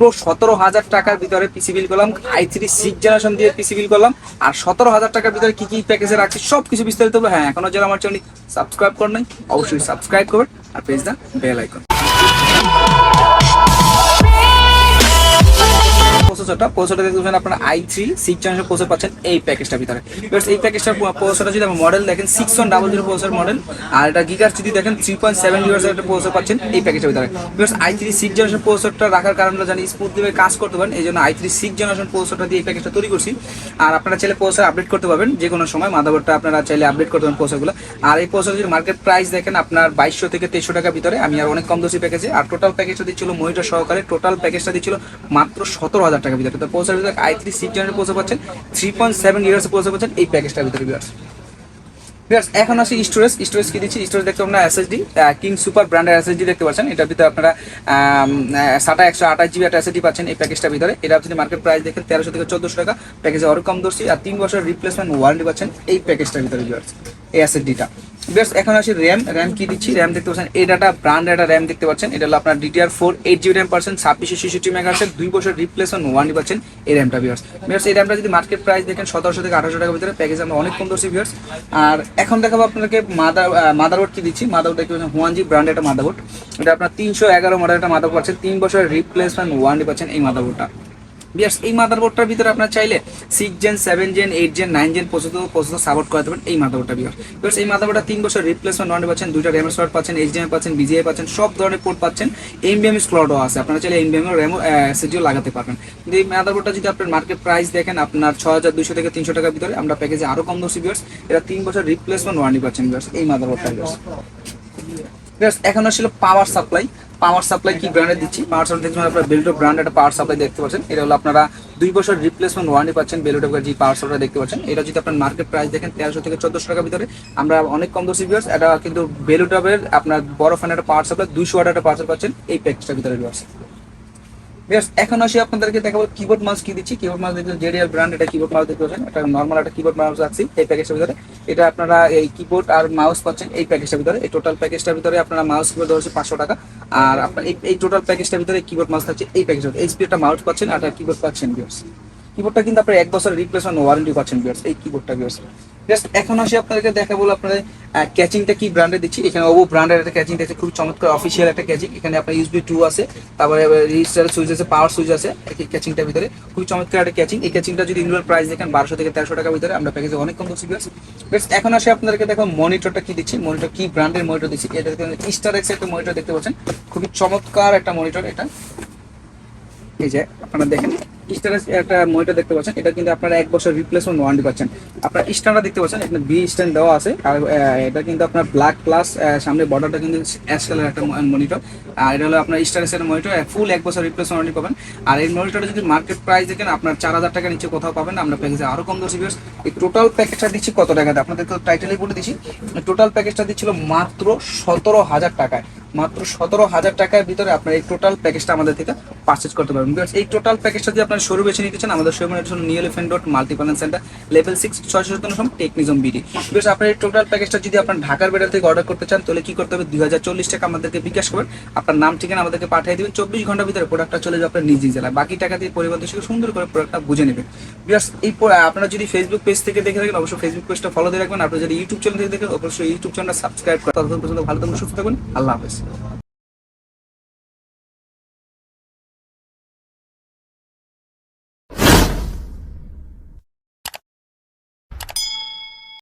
মাত্র সতেরো হাজার টাকার ভিতরে পিসি বিল করলাম। আই থ্রি সিক্স জেনারেশন দিয়ে পিসি বিল করলাম। আর সতেরো হাজার টাকার ভিতরে কি কি প্যাকেজে রাখছি সব কিছু বিস্তারিত হ্যাঁ এখনও যারা আমার চ্যানেল সাবস্ক্রাইব করেন নাই, অবশ্যই সাবস্ক্রাইব করবেন। আর পেজ দা বেল আইকন প্রসেসরটা প্রসেসরটা দেখতে পাচ্ছেন আপনারা I three six generation processor পাচ্ছেন এই প্যাকেজটার ভিতরে। এই প্যাকেজটার প্রসেসরটা যদি আপনার মডেল দেখেন six one double zero processor model আর এটা গিগার যদি দেখেন থ্রি পয়েন্ট সেভেন জিরো একটা প্রসেসর পাচ্ছেন এই প্যাকেজের ভিতরে। আই থ্রি সিক্স জেনারেশন প্রসেসরটা রাখার কারণটা জানি স্মুথলিভাবে কাজ করতে পারেন, এই জন্য আই থ্রি সিক্স জেনারেশন প্রসেসরটা দিয়ে এই প্যাকেজটা তৈরি করছি। আর আপনারা চাইলে প্রসেসর আপডেট করতে পারবেন, যে কোনো সময় মাদাবোর্ডটা আপনারা চাইলে আপডেট করতে পারেন প্রসেসরগুলো আর এই প্রসেসর যদি মার্কেট প্রাইস দেখেন, আপনার বাইশশো থেকে তেইশশো টাকার ভিতরে, আমি আর অনেক কম দোষী প্যাকেজে আর টোটাল প্যাকেজটা দিচ্ছিল মনিটর সহকারে টোটাল প্যাকেজটা দিচ্ছিল মাত্র সতেরো হাজার টাকার ভিতরে। তো প্রসেসর ভিতরে I three six generation processor পাচ্ছেন? Three point seven years processor পাচ্ছেন এই প্যাকেজটার ভিতরে বিয়ার্স Viewers, এখন আসি স্টোরেজ স্টোরেজ কি দিচ্ছি? স্টোরেজ দেখতে আপনারা এসএসডি কিং সুপার ব্র্যান্ডের এসএসডি দেখতে পাচ্ছেন। এটার ভিতরে আপনারা সাটা একশো আঠাশ জিবি একটা এসএসডি পাচ্ছেন এই প্যাকেজটার ভিতরে। এটা আপনি মার্কেট প্রাইস দেখেন তেরোশো থেকে চোদ্দশো টাকা। প্যাকেজে আরও কম দর্শি আর তিন বছর রিপ্লেসমেন্ট ওয়ারেন্টি পাচ্ছেন এই প্যাকেজটার ভিতরে ভিউয়ার্স এই এসএসডিটা বেশ এখন আসি র্যাম র্যাম কি দিচ্ছি? র্যাম দেখতে পাচ্ছেন এটা একটা ব্র্যান্ড একটা র্যাম দেখতে পাচ্ছেন। এটা হলো আপনার DDR four eight GB RAM পাচ্ছেন, ছাব্বিশশো ছেষট্টি মেগা আছে দুই বছর রিপ্লেসমেন্ট ওয়ারেন্টি পাচ্ছেন এই র্যামটা ভিউয়ার্স ভিউয়ার্স এই র্যামটা যদি মার্কেট প্রাইস দেখেন, সতেরোশো থেকে আঠারোশো টাকার ভিতরে প্যাকেজ আমরা অনেক কম দর্শি ভিউয়ার্স আর এখন দেখাবো আপনাকে মাদার মাদারবোর্ড কি দিচ্ছি? মাদারবোর্ড দেখতে পাচ্ছেন হুয়ানজি ব্র্যান্ড একটা মাদারবোর্ড এটা আপনার তিনশো এগারো মডেল একটা মাদারবোর্ড পাচ্ছেন তিন বছরের রিপ্লেসমেন্ট ওয়ারেন্টি পাচ্ছেন এই মাদারবোর্ডটা বিয়ার্স এই মাদারবোর্ডটার ভিতরে আপনার চাইলে six gen seven gen eight gen nine gen পর্যন্ত প্রসেসর সাপোর্ট করাতে পারেন এই মাদারবোর্ডটা বিয়ার্স। বিয়ার্স এই মাদারবোর্ডটা তিন বছর রিপ্লেসমেন্ট ওয়ারেন্টি পাচ্ছেন দুইটা র্যাম স্লট পাচ্ছেন এইচডিএম পাচ্ছেন বিজিআই পাচ্ছেন সব ধরনের পোর্ট পাচ্ছেন। এমবিএম স্লটও আছে আপনারা চাইলে এমবিএম র্যাম এসএসডিও লাগাতে পারবেন। কিন্তু এই মাদারবোর্ডটা যদি আপনার মার্কেট প্রাইস দেখেন আপনার ছ হাজার দুশো থেকে তিনশো টাকার ভিতরে আমরা প্যাকেজে আরও কম দোষী বিয়ার্স। এটা তিন বছর রিপ্লেসমেন্ট ওয়ারেন্টি পাচ্ছেন বিয়ার্স এই মাদারবোর্ডটা বিয়ার্স। Yes, এখন ছিল পাওয়ার সাপ্লাই পাওয়ার সাপ্লাই কি ব্র্যান্ডের দিচ্ছি? পাওয়ার সাপ্লাই দেখছেন আপনার বেলটো ব্র্যান্ড একটা পাওয়ার সাপ্লাই দেখতে পাচ্ছেন। এটা হলো আপনারা দুই বছর রিপ্লেসমেন্ট ওয়ারেন্টি পাচ্ছেন বেলটো জি পাওয়ার সাপ্লাই দেখতে পাচ্ছেন। এটা যদি আপনার মার্কেট প্রাইস দেখেন তেরোশো থেকে চোদ্দশো টাকার ভিতরে আমরা অনেক কম দোষী বিয়ার্স এটা কিন্তু বেলুটপের আপনার বড় ফ্যান একটা পাওয়ার সাপ্লাই দুইশো ওয়াট একটা পাওয়ার পাচ্ছেন এই প্যাকেজটার ভিতরে Viewers, এখন আসি আপনাদেরকে দেখাবো কিবোর্ড মাউস কি দিচ্ছি। কিবোর্ড মাউস দেখতে জেডিএল ব্র্যান্ড এটা কিবোর্ড মাউস দেখতে পাচ্ছেন। এটা নর্মাল একটা কিবোর্ড মাউস রাখছি এই প্যাকেজের ভিতরে। এটা আপনারা এই কিবোর্ড আর মাউস পাচ্ছেন এই প্যাকেজটার ভিতরে। এই টোটাল প্যাকেজটার ভিতরে আপনারা মাউস কিবোর্ড হচ্ছে পাঁচশো টাকা। আর আপনার এই টোটাল প্যাকেজটার ভিতরে কিবোর্ড মাউস থাকছে এই প্যাকেজের এইচপি একটা মাউস পাচ্ছেন আর কিবোর্ড পাচ্ছেন বিয়ার্স কিবোর্ডটা কিন্তু আপনার এক বছর রিপ্লেসমেন্ট ওয়ারেন্টি পাচ্ছেন বিয়ার্স এই কিবোর্ডটা ভিউয়ার্স জাস্ট এখন আসি আপনাদেরকে দেখাবো আপনাদের ক্যাচিংটা কি ব্র্যান্ডে দিচ্ছি। এখানে ওভো ব্র্যান্ডের একটা ক্যাচিং আছে খুব চমৎকার অফিসিয়াল একটা ক্যাচিং এখানে আপনার ইউসবি টু আছে, তারপরে রেজিস্টার সুইচ আছে পাওয়ার সুইচ আছে, এই ক্যাচিংটার ভিতরে। খুব চমৎকার একটা ক্যাচিং এই ক্যাচিংটা যদি ইন্ডোর প্রাইস দেখেন, বারোশো থেকে তেরোশো টাকার ভিতরে, আমরা প্যাকেজে অনেক কম করছি বেশ এখন আসে আপনাদেরকে দেখো মনিটরটা কি দিচ্ছি মনিটর কি ব্র্যান্ডের মনিটর দিচ্ছি। এটা স্টার এক্স একটা মনিটর দেখতে পাচ্ছেন। খুবই চমৎকার একটা মনিটর এটা। এই যে, আপনারা দেখেন। স্টারের একটা মনিটর দেখতে পাচ্ছেন, এটা কিন্তু আপনারা এক বছর রিপ্লেসমেন্ট ওয়ারেন্টি পাচ্ছেন। আপনার স্ট্যান্ডটা দেখতে পাচ্ছেন, এখানে বি স্ট্যান্ড দেওয়া আছে, আর এটা কিন্তু আপনার ব্ল্যাক প্লাস সামনে বর্ডারটা কিন্তু অ্যাশ কালার একটা মনিটর আর এটা হলো আপনার স্টারের মনিটর ফুল এক বছর রিপ্লেসমেন্ট ওয়ারেন্টি পাবেন। আর এই মনিটরটা যদি মার্কেট প্রাইস দেখেন, আপনার চার হাজার টাকা নিচে কোথাও পাবেন আমরা প্যাকেজে আরও কম দশ ভিউস এই টোটাল প্যাকেজটা দিচ্ছি কত টাকাতে? আপনাদের তো টাইটেলে বলে দিচ্ছি। টোটাল প্যাকেজটা দিচ্ছিল মাত্র সতেরো হাজার টাকায়। মাত্র সতেরো হাজার টাকার ভিতরে আপনার এই টোটাল প্যাকেজটা আমাদের থেকে পারচেজ করতে পারবেন। Because এই টোটাল প্যাকেজটা যদি আপনার শোরু বেছে নিতে চান, আমাদের শোরুমের জন্য new Elephant dot Multiplan Center level six ছয়শো সত্তর সম টেকনিজম বিডি বিকজ আপনার এই টোটাল প্যাকেজটা যদি আপনার ঢাকার বেড়ার থেকে অর্ডার করতে চান, তাহলে কি করতে হবে? দুই হাজার চল্লিশ টাকা আমাদেরকে বিকাশ করবেন। আপনার নাম, ঠিকানা আমাদেরকে পাঠিয়ে দিবেন। চব্বিশ ঘণ্টার ভিতরে প্রোডাক্টটা চলে যাবে আপনার নিজ জেলায়। বাকি টাকা দিয়ে পরিবহন থেকে সুন্দর করে প্রোডাক্টটা বুঝে নেবেন। বিকজ এই আপনারা যদি ফেসবুক পেজ থেকে দেখে থাকেন, অবশ্যই ফেসবুক পেজটা ফলো দিয়ে রাখবেন। আপনারা যদি ইউটিউব চ্যানেল থেকে দেখেন, অবশ্যই ইউটিউব চ্যানেলটা সাবস্ক্রাইব করেন ততক্ষণ পর্যন্ত ভালো থাকুন, সুস্থ থাকুন। আল্লাহ হাফেজ।